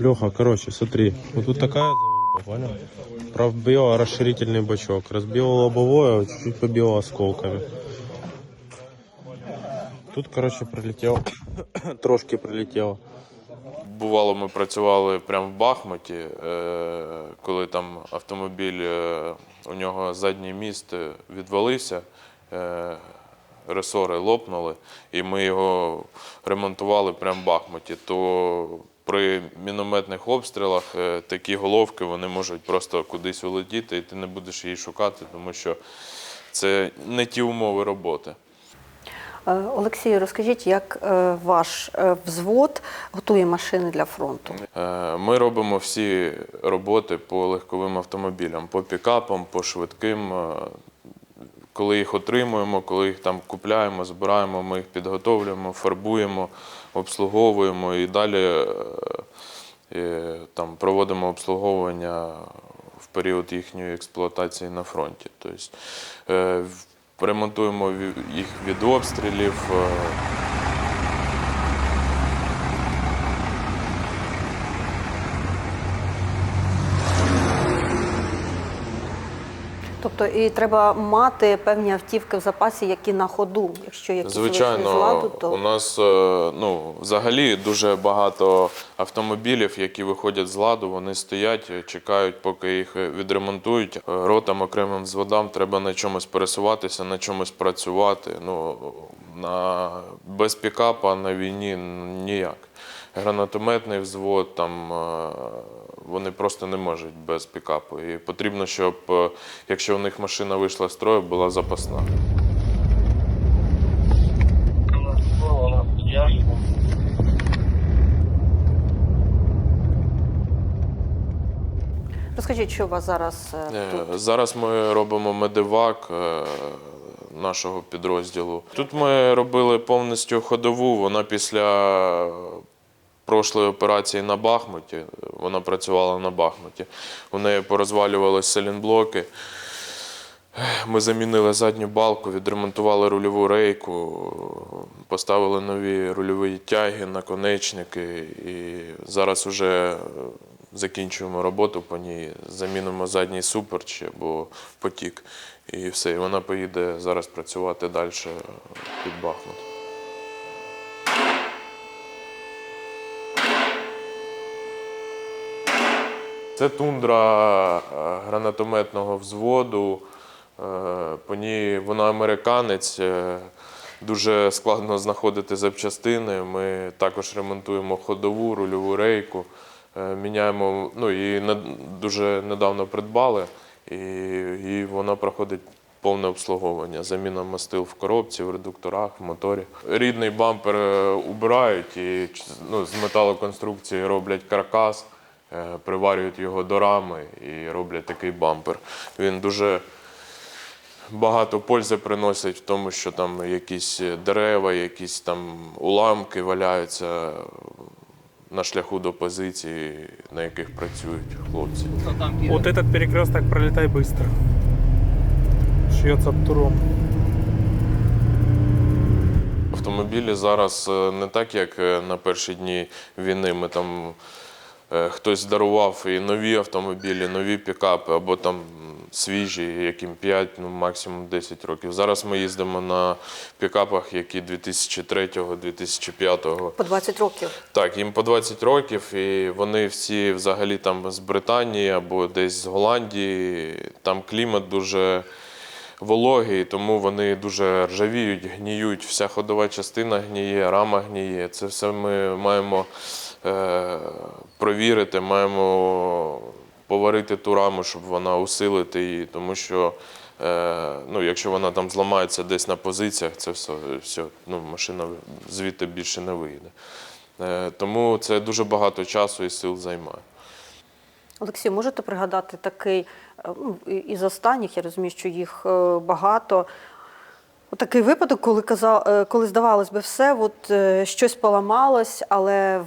Леха, короче, смотри. Вот тут такая заводка, понял? Пробил расширительный бачок. Разбил лобовое, чуть-чуть побил осколками. Тут, короче, прилетел. Трошки прилетело. Бувало, ми працювали прямо в Бахмуті, е, коли там автомобіль, е, у нього задній міст е, відвалився, ресори лопнули, і ми його ремонтували прямо в Бахмуті. То при мінометних обстрілах е, такі головки вони можуть просто кудись улетіти, і ти не будеш її шукати, тому що це не ті умови роботи. Е, Олексій, розкажіть, як е, ваш взвод готує машини для фронту? Ми робимо всі роботи по легковим автомобілям, по пікапам, по швидким. Коли їх отримуємо, коли їх там купляємо, збираємо, ми їх підготовлюємо, фарбуємо, обслуговуємо і далі е, е, там, проводимо обслуговування в період їхньої експлуатації на фронті. Тобто, е, ремонтуємо їх від обстрілів. Тобто і треба мати певні автівки в запасі, які на ходу. Якщо якісь з Звичайно, ладу, то у нас е, ну, взагалі дуже багато автомобілів, які виходять з ладу, вони стоять, чекають, поки їх відремонтують. Е, Ротам, окремим взводам треба на чомусь пересуватися, на чомусь працювати. Ну, на, без пікапа на війні ніяк. Гранатометний взвод, там е, вони просто не можуть без пікапу. І потрібно, щоб е, якщо у них машина вийшла з строю, була запасна. розкажіть, що у вас зараз е, Е, тут? Зараз ми робимо медивак нашого підрозділу. Тут ми робили повністю ходову. Вона після прошлої операції на Бахмуті, вона працювала на Бахмуті. У неї порозвалювалися селінблоки. Ми замінили задню балку, відремонтували рульову рейку, поставили нові рульові тяги, наконечники. І зараз вже закінчуємо роботу по ній, замінимо задній суперч або потік. І все, і вона поїде зараз працювати далі під Бахмут. Це тундра е, гранатометного взводу. Е, По ній вона американець. е, Дуже складно знаходити запчастини. Ми також ремонтуємо ходову, рульову рейку. Міняємо, ну і дуже недавно придбали, і, і вона проходить повне обслуговування. Заміна мастил в коробці, в редукторах, в моторі. Рідний бампер убирають і ну, з металоконструкції роблять каркас, приварюють його до рами і роблять такий бампер. Він дуже багато пользи приносить в тому, що там якісь дерева, якісь там уламки валяються на шляху до позиції, на яких працюють хлопці. Вот этот перекресток пролетай быстро. Шьется туром. Автомобілі зараз е, не так, як е, на перші дні війни. Ми там е, хтось дарував і нові автомобілі, нові пікапи, або там свіжі, яким 5, ну максимум 10 років. Зараз ми їздимо на пікапах, які 2003-2005 По 20 років. Так, їм по 20 років, і вони всі взагалі там з Британії або десь з Голландії. Там клімат дуже вологий, тому вони дуже ржавіють, гніють. Вся ходова частина гніє, рама гніє. Це все ми маємо е, провірити, маємо поварити ту раму, щоб вона усилити її, тому що. Е, ну, якщо вона там зламається десь на позиціях, це все, все ну, машина звідти більше не вийде. Е, Тому це дуже багато часу і сил займає. Олексій, можете пригадати такий е, із останніх, я розумію, що їх е, багато. Такий випадок, коли казав, е, коли здавалось би, все, от е, щось поламалось, але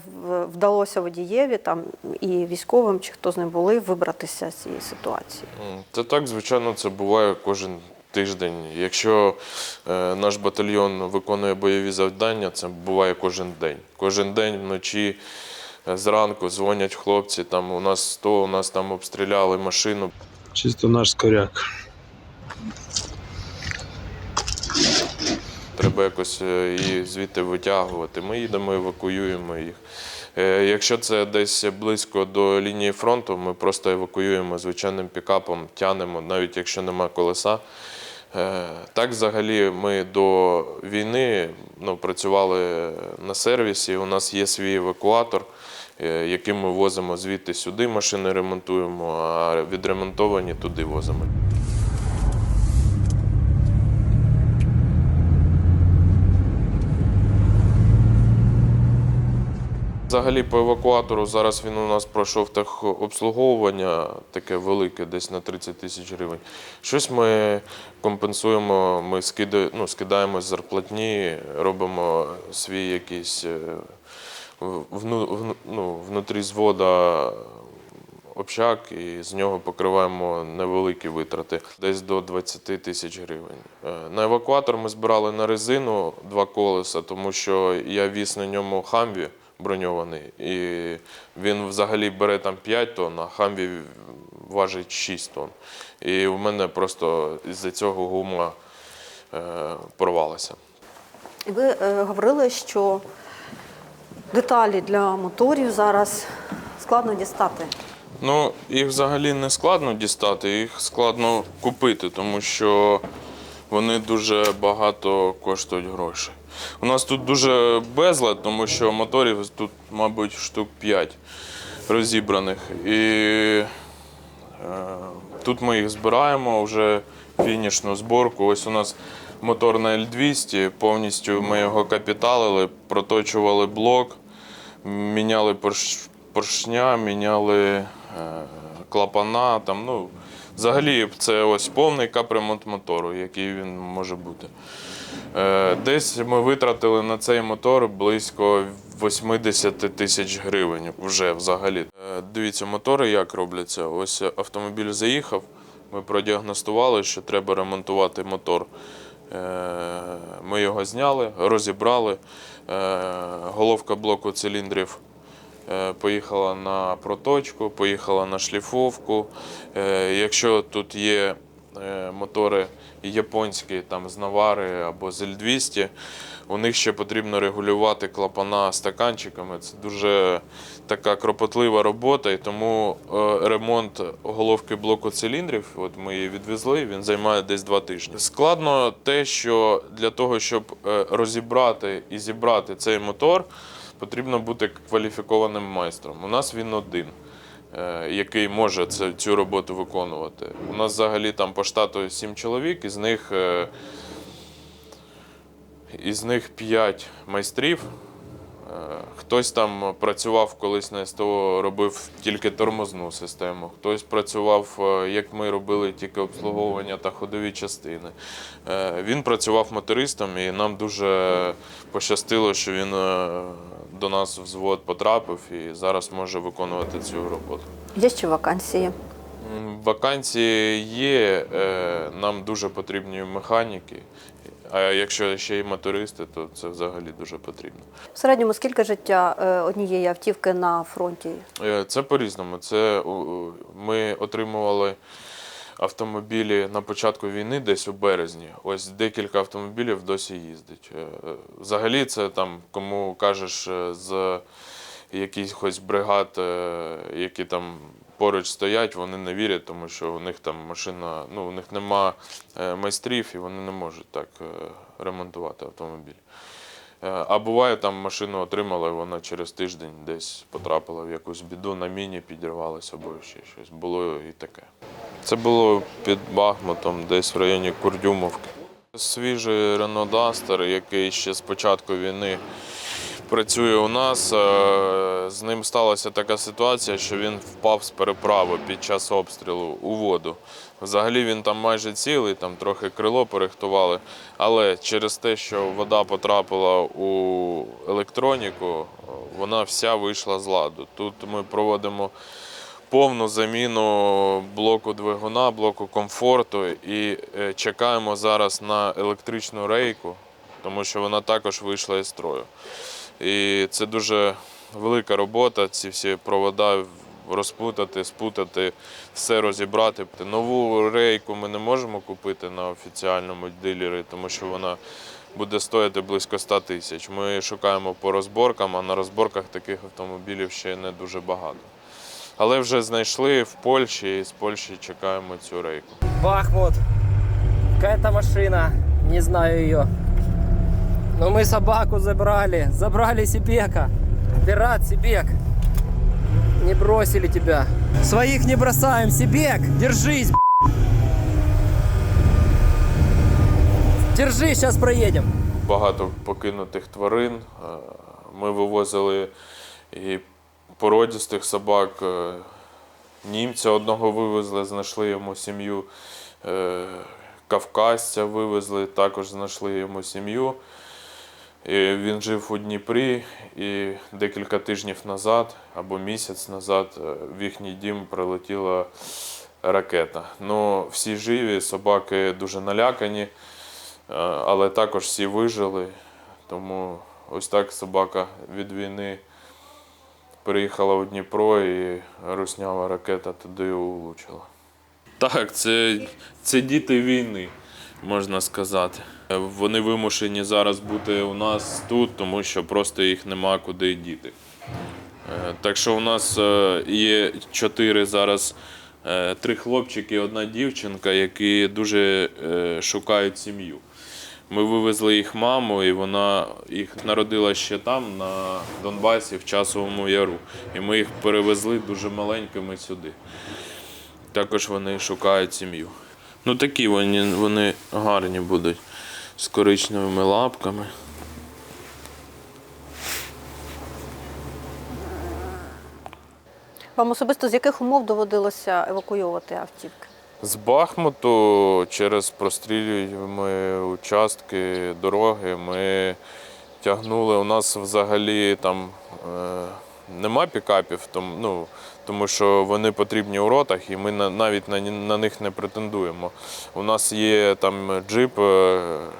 вдалося водієві там і військовим, чи хто з ним були, вибратися з цієї ситуації. Це так, звичайно, це буває кожен тиждень. Якщо е, наш батальйон виконує бойові завдання, це буває кожен день. Кожен день вночі Зранку дзвонять хлопці, там у нас 100, у нас там обстріляли машину. Чисто наш скоряк. Треба якось е, її звідти витягувати. Ми їдемо, евакуюємо їх. Е, Якщо це десь близько до лінії фронту, ми просто евакуюємо звичайним пікапом, тянемо, навіть якщо нема колеса. Е, Так, взагалі, ми до війни ну, працювали на сервісі. У нас є свій евакуатор, яким ми возимо звідти сюди, машини ремонтуємо, а відремонтовані туди возимо. Взагалі по евакуатору зараз він у нас пройшов техобслуговування таке велике, десь на 30 тисяч гривень. Щось ми компенсуємо, ми скида, ну, скидаємо з зарплатні, робимо свій якийсь е, вну, ну, внутрі звода общак і з нього покриваємо невеликі витрати, десь до 20 тисяч гривень. Е, На евакуатор ми збирали на резину два колеса, тому що я віз на ньому хамві броньований, і він взагалі бере там 5 тонн, а хамві важить 6 тонн. І в мене просто із-за цього гума е, порвалася. Ви е, говорили, що деталі для моторів зараз складно дістати. Ну, їх взагалі не складно дістати, їх складно купити, тому що вони дуже багато коштують грошей. У нас тут дуже безлад, тому що моторів тут, мабуть, штук 5 розібраних. І е, тут ми їх збираємо вже фінішну зборку. Ось у нас мотор на L200, повністю ми його капіталили, проточували блок, міняли поршня, міняли е, клапана. Там, ну, взагалі, це ось повний капремонт мотору, який він може бути. Е, Десь ми витратили на цей мотор близько 80 тисяч гривень вже взагалі. Е, Дивіться, мотори як робляться. Ось автомобіль заїхав, ми продіагностували, що треба ремонтувати мотор. Е, Ми його зняли, розібрали. Головка блоку циліндрів поїхала на проточку, поїхала на шліфовку. Е, Якщо тут є е, мотори японські, там з Навари або з L200, у них ще потрібно регулювати клапана стаканчиками. Це дуже така кропотлива робота, і тому е, ремонт головки блоку циліндрів, от ми її відвезли, він займає десь два тижні. Складно те, що для того, щоб е, розібрати і зібрати цей мотор, потрібно бути кваліфікованим майстром. У нас він один. е, Який може цю роботу виконувати. У нас взагалі там по штату 7 чоловік, із них, е, із них 5 майстрів. Е, Хтось там працював колись на СТО, робив тільки тормозну систему. Хтось працював, як ми робили, тільки обслуговування та ходові частини. Він працював мотористом, і нам дуже пощастило, що він до нас взвод потрапив і зараз може виконувати цю роботу. Є ще вакансії. Вакансії є, е, нам дуже потрібні механіки. А якщо ще й мотористи, то це взагалі дуже потрібно. В середньому скільки життя е, однієї автівки на фронті? Е, Це по-різному. Це ми отримували автомобілі на початку війни, десь у березні. Ось декілька автомобілів досі їздить. Е, Взагалі, це там, кому кажеш е, з якихось бригад, е, які там поруч стоять, вони не вірять, тому що у них там машина, ну у них нема майстрів і вони не можуть так ремонтувати автомобіль. А буває, там машину отримали, вона через тиждень десь потрапила в якусь біду, на міні підірвалася або ще щось. Було і таке. Це було під Бахмутом, десь в районі Курдюмовки. Свіжий Duster, який ще з початку війни працює у нас. е, З ним сталася така ситуація, що він впав з переправи під час обстрілу у воду. Взагалі він там майже цілий, там трохи крило порихтували, але через те, що вода потрапила у електроніку, вона вся вийшла з ладу. Тут ми проводимо повну заміну блоку двигуна, блоку комфорту і е, чекаємо зараз на електричну рейку, тому що вона також вийшла із строю. І це дуже велика робота, ці всі провода розпутати, спутати, все розібрати. Нову рейку ми не можемо купити на офіціальному дилері, тому що вона буде стояти близько 100 тисяч. Ми шукаємо по розборкам, а на розборках таких автомобілів ще не дуже багато. Але вже знайшли в Польщі і з Польщі чекаємо цю рейку. Бахмут. Какая-то машина. Не знаю ее. Но мы собаку забрали. Забрали Сибека. Пират Сибек. Не бросили тебя. Своих не бросаем. Сибек, держись. б***ь. Держись, сейчас проедем. багато покинутих тварин. Е, Ми вивозили і породістих собак. е, Німця одного вивезли, знайшли йому сім'ю. Е, Кавказця вивезли, також знайшли йому сім'ю. І він жив у Дніпрі, і декілька тижнів назад або місяць назад е, в їхній дім прилетіла ракета. Ну, всі живі, собаки дуже налякані. Але також всі вижили. Тому ось так собака від війни приїхала у Дніпро і руснява ракета туди улучила. Так, це, це діти війни, можна сказати. Вони вимушені зараз бути у нас тут, тому що просто їх нема куди діти. Е, Так що у нас е, є чотири зараз, е, три хлопчики і одна дівчинка, які дуже шукають сім'ю. Ми вивезли їх маму, і вона їх народила ще там, на Донбасі, в Часовому Яру. І ми їх перевезли дуже маленькими сюди. Також вони шукають сім'ю. Ну такі вони, вони гарні будуть з коричневими лапками. Вам особисто з яких умов доводилося евакуйовувати автівки? З Бахмуту через прострілюємо участки дороги. Ми тягнули. У нас взагалі там е, нема пікапів, тому, ну, тому що вони потрібні у ротах, і ми на, навіть на, на них не претендуємо. У нас є там джип е,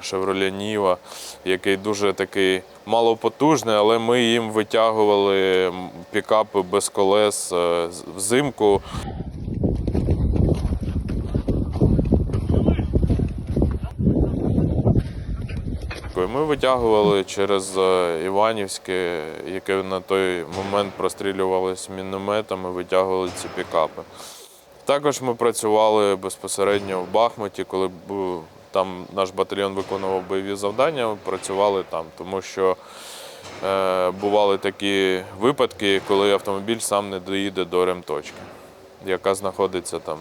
Chevrolet Niva, який дуже такий малопотужний, але ми їм витягували пікапи без колес е, взимку. Ми витягували через е, Іванівське, яке на той момент прострілювалося мінометами, витягували ці пікапи. Також ми працювали безпосередньо в Бахмуті, коли там наш батальйон виконував бойові завдання, працювали там, тому що е, бували такі випадки, коли автомобіль сам не доїде до ремточки, яка знаходиться там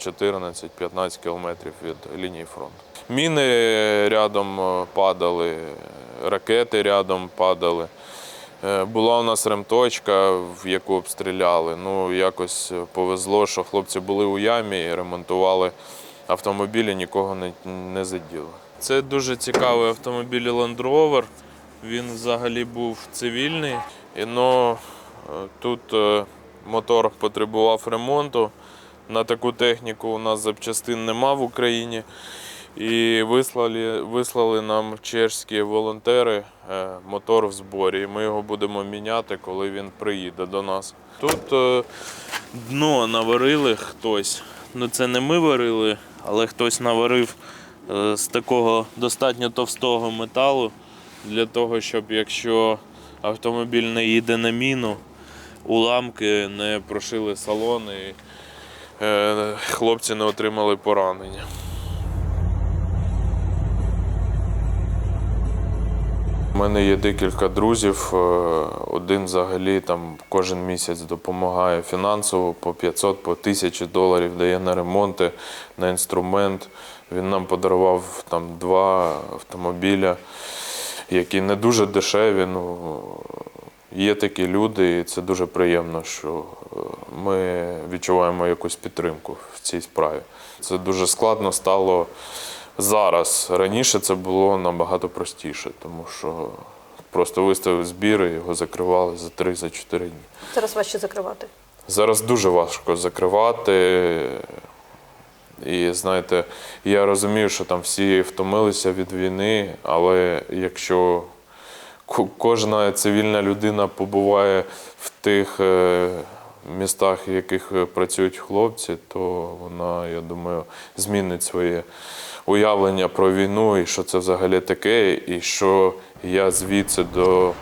14-15 кілометрів від лінії фронту. Міни рядом е, падали, ракети рядом падали. Е, Була у нас ремточка, в яку обстріляли. Ну, якось повезло, що хлопці були у ямі і ремонтували автомобілі, нікого не, не заділо. Це дуже цікавий автомобіль Land Rover. Він взагалі був цивільний. І, ну, е, тут мотор потребував ремонту. На таку техніку у нас запчастин нема в Україні. І вислали, вислали нам чешські волонтери е, мотор в зборі. Ми його будемо міняти, коли він приїде до нас. Тут е, дно наварили хтось. Ну це не ми варили, але хтось наварив е, з такого достатньо товстого металу для того, щоб якщо автомобіль не їде на міну, уламки не прошили салон і хлопці не отримали поранення. Мене є декілька друзів. е, Один взагалі там кожен місяць допомагає фінансово по 500, по 1000 доларів дає на ремонти, на інструмент. Він нам подарував там два автомобіля, які не дуже дешеві. Ну, є такі люди, і це дуже приємно, що е, ми відчуваємо якусь підтримку в цій справі. Це дуже складно стало зараз. Раніше це було набагато простіше, тому що просто виставив збір і його закривали за 3-4 дні. Зараз важче закривати. Зараз дуже важко закривати. І знаєте, я розумію, що там всі втомилися від війни, але якщо кожна цивільна людина побуває в тих е, містах, в яких е, працюють хлопці, то вона, я думаю, змінить своє уявлення про війну і що це взагалі таке, і що я звідси до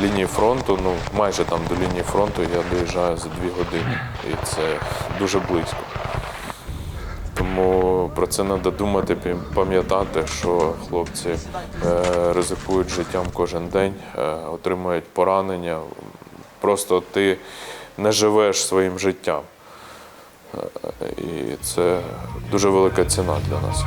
лінії фронту, ну майже там до лінії фронту я доїжджаю за дві години, і це дуже близько. Тому про це треба думати, пам'ятати, що хлопці е, ризикують життям кожен день, е, отримують поранення. Просто ти не живеш своїм життям. І це дуже велика ціна для нас.